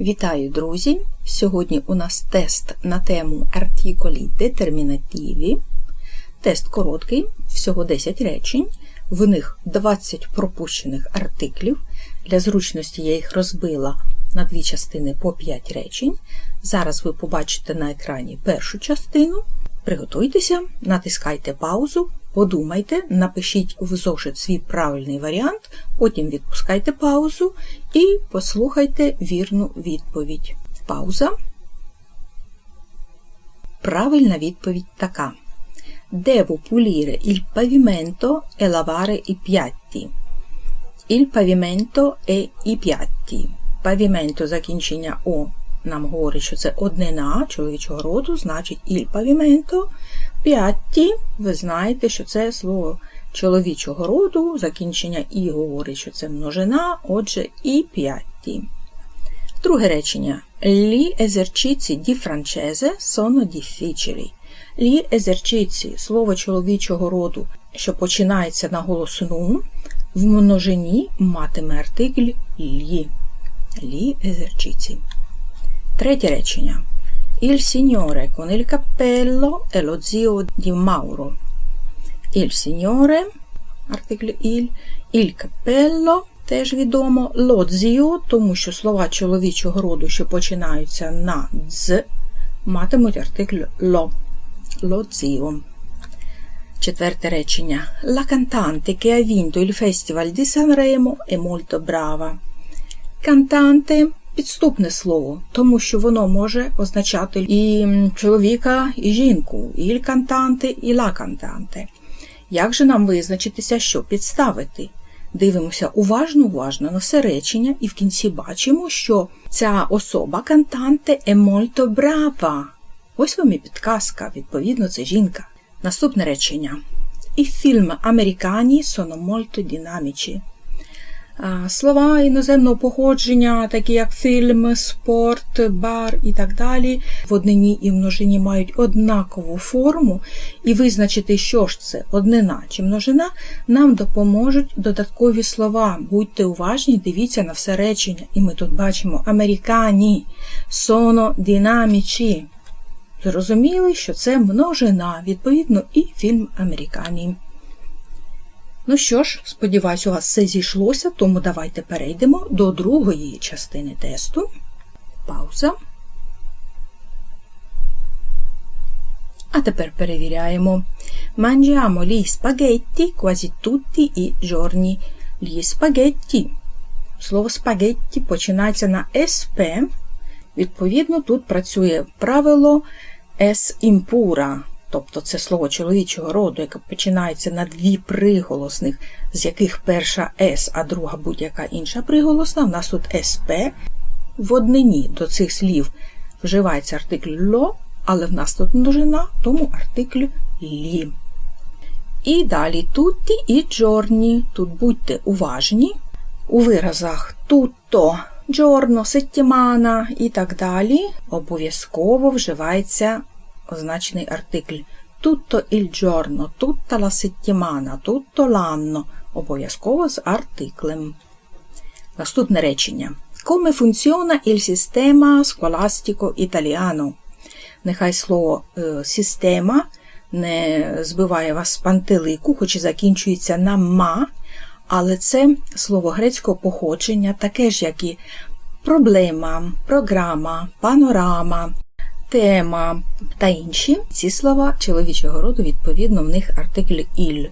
Вітаю, друзі! Сьогодні у нас тест на тему артиколі детермінативі. Тест короткий, всього 10 речень, в них 20 пропущених артиклів. Для зручності я їх розбила на дві частини по 5 речень. Зараз ви побачите на екрані першу частину. Приготуйтеся, натискайте паузу, подумайте, напишіть в зошит свій правильний варіант, потім відпускайте паузу і послухайте вірну відповідь. Пауза. Правильна відповідь така. Devo pulire il pavimento e lavare i piatti. Il pavimento e i piatti. Pavimento закінчення О нам говорить, що це однина чоловічого роду, значить il pavimento. Piatti, ви знаєте, що це слово чоловічого роду, закінчення І говорить, що це множина, отже, і piatti. Друге речення. Gli esercizi di francese sono difficili. Gli esercizi – слово чоловічого роду, що починається на голосну, в множині матиме артикль лі. Gli esercizi. Третє речення. Il signore con il cappello è lo zio di Mauro. Il signore, артикль il, il cappello теж відомо, lo zio, тому що слова чоловічого роду, що починаються на «дз», матимуть артикль lo. Lo zio. Четверте речення. La cantante che ha vinto il Festival di Sanremo è molto brava. Кантанте підступне слово, тому що воно може означати і чоловіка, і жінку, і кантанте, і ла кантанте. Як же нам визначитися, що підставити? Дивимося уважно-уважно на все речення, і в кінці бачимо, що ця особа кантанте è molto brava. Ось вам і підказка, відповідно, це жінка. Наступне речення. I film americani sono dinamici. Слова іноземного походження, такі як фільм, спорт, бар і так далі, в однині і множині мають однакову форму, і визначити, що ж це однина чи множина, нам допоможуть додаткові слова. Будьте уважні, дивіться на все речення. І ми тут бачимо американі, соно динамічі. Зрозуміли, що це множина, відповідно, і фільм Американі. Ну що ж, сподіваюсь, у вас все зійшлося, тому давайте перейдемо до другої частини тесту. Пауза. А тепер перевіряємо. Mangiamo gli spaghetti quasi tutti i giorni. Gli spaghetti. Слово спагетті починається на СП. Відповідно, тут працює правило S impura. Тобто це слово чоловічого роду, яке починається на дві приголосних, з яких перша С, а друга будь-яка інша приголосна. У нас тут СП. В однині до цих слів вживається артикль ло, але в нас тут множина, тому артикль лі. І далі тутті і джорні. Тут будьте уважні. У виразах тутто, джорно, сеттімана і так далі обов'язково вживається означений артикль tutto il giorno, tutta la settimana, tutto l'anno, обов'язково з артиклем. Наступне речення. Come funziona il sistema scolastico italiano? Нехай слово е, система не збиває вас з пантелику, хоч і закінчується на ма, але це слово грецького походження, таке ж, як і проблема, програма, панорама, тема та інші. Ці слова чоловічого роду, відповідно, в них артикль «il».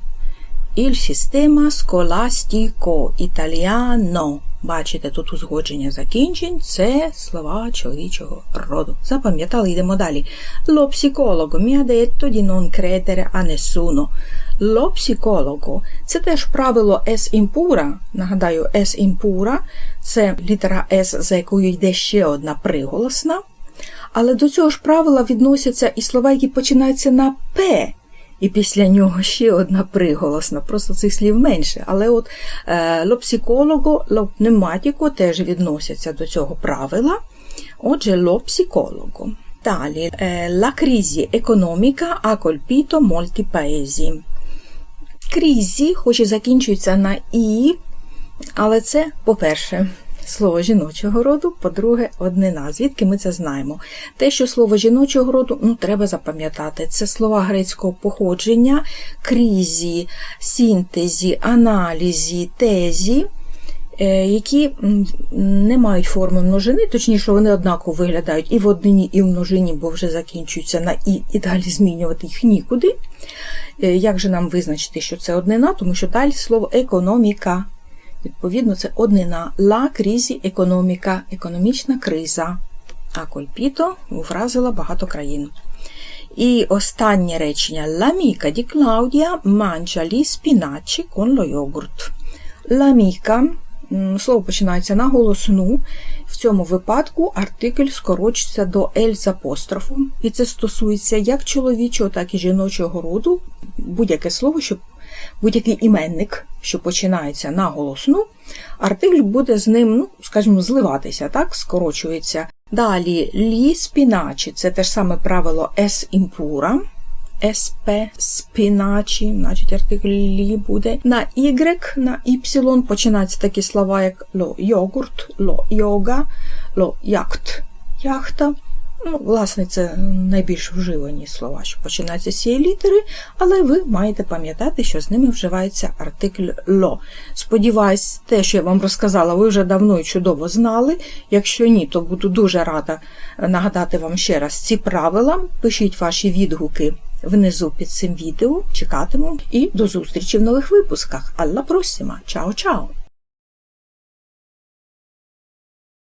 Il sistema scolastico italiano. Бачите, тут узгодження закінчень це слова чоловічого роду. Запам'ятали, йдемо далі. Lo psicologo mi ha detto di non credere a nessuno. Lo psicologo – це теж правило S impura. Нагадаю, S impura – це літера S, за якою йде ще одна приголосна. Але до цього ж правила відносяться і слова, які починаються на П. І після нього ще одна приголосна, просто цих слів менше. Але от е, лопсиколого, лопнематіко теж відносяться до цього правила. Отже, лопсиколого. Далі, е, la crisi economica ha colpito molti paesi. Крізі, хоч і закінчується на І, але це, по-перше, слово жіночого роду, по-друге, однина. Звідки ми це знаємо? Те, що слово жіночого роду, ну, треба запам'ятати. Це слова грецького походження, крізі, синтезі, аналізі, тезі. е, Які не мають форми множини, точніше, вони однаково виглядають і в однині, і в множині, бо вже закінчуються на і, і далі змінювати їх нікуди. Е, Як же нам визначити, що це однина? Тому що далі слово економіка. Відповідно, це однина. La crisi economica – економічна криза. А кольпіто вразила багато країн. І останнє речення. L'amica di Claudia mangia gli spinaci con lo yogurt. L'amica слово починається на голосну. В цьому випадку артикль скорочується до ель з апострофом. І це стосується як чоловічого, так і жіночого роду. Будь-яке слово, що будь-який іменник, що починається на голосну, артикль буде з ним, ну, скажімо, зливатися, так, скорочується. Далі лі спіначі це те ж саме правило ес імпура. СП спіначі, значить артикль лі буде. На Y, на Y починаються такі слова, як ло йогурт, ло йога, ло яхт, яхта. Ну, власне, це найбільш вживані слова, що починаються з цієї літери, але ви маєте пам'ятати, що з ними вживається артикль ло. Сподіваюсь, те, що я вам розказала, ви вже давно і чудово знали. Якщо ні, то буду дуже рада нагадати вам ще раз ці правила. Пишіть ваші відгуки внизу під цим відео. Чекатиму і до зустрічі в нових випусках. Alla prossima! Чао-чао!